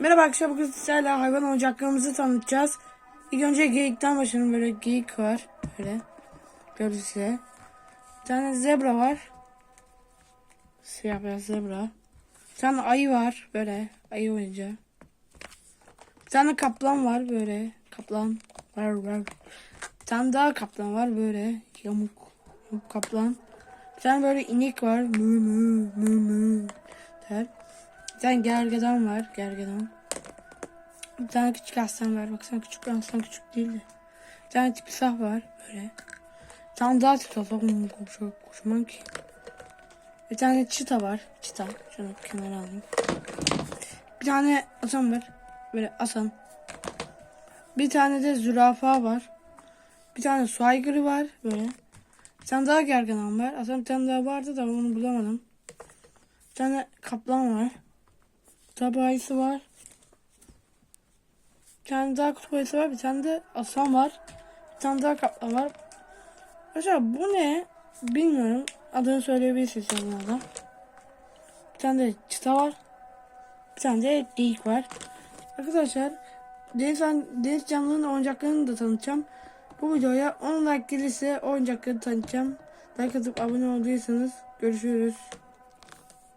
Merhaba arkadaşlar bugün sizlerle hayvan oyuncaklarımızı tanıtacağız. İlk önce geyikten başlayalım. Böyle geyik var. Böyle. Gördüğünüz size. Bir tane zebra var. Siyah beyaz zebra. Bir tane ayı var. Böyle. Ayı oyuncağı. Bir tane kaplan var böyle. Kaplan. Var var. Bir tane daha kaplan var böyle. Yamuk. Yamuk kaplan. Bir tane böyle inek var. Mü mü mü mü. Der. Bir tane gergedan var. Gergedan. Bir tane küçük aslan var. Baksana küçük aslan küçük değil de. Bir tane timsah var. Böyle. Bir tane daha timsah var. Kocaman, kocaman ki. Bir tane çita var. Çita. Şunu kenara alayım. Bir tane asan var. Böyle asan. Bir tane de zürafa var. Bir tane su aygırı var. Böyle. Bir tane daha gergedan var. Aslında bir tane daha vardı da onu bulamadım. Bir tane kaplan var. Ayısı var. Bir tane daha kutup ayısı var. Bir tane de aslan var. Bir tane daha kaplan var. Arkadaşlar bu ne? Bilmiyorum. Adını söyleyebilirsiniz yorumlarda. Bir tane de çıta var. Bir tane de geyik var. Arkadaşlar deniz, deniz canlının oyuncaklarını da tanıtacağım. Bu videoya 10 like gelirse oyuncakları tanıtacağım. Like atıp abone olduysanız görüşürüz.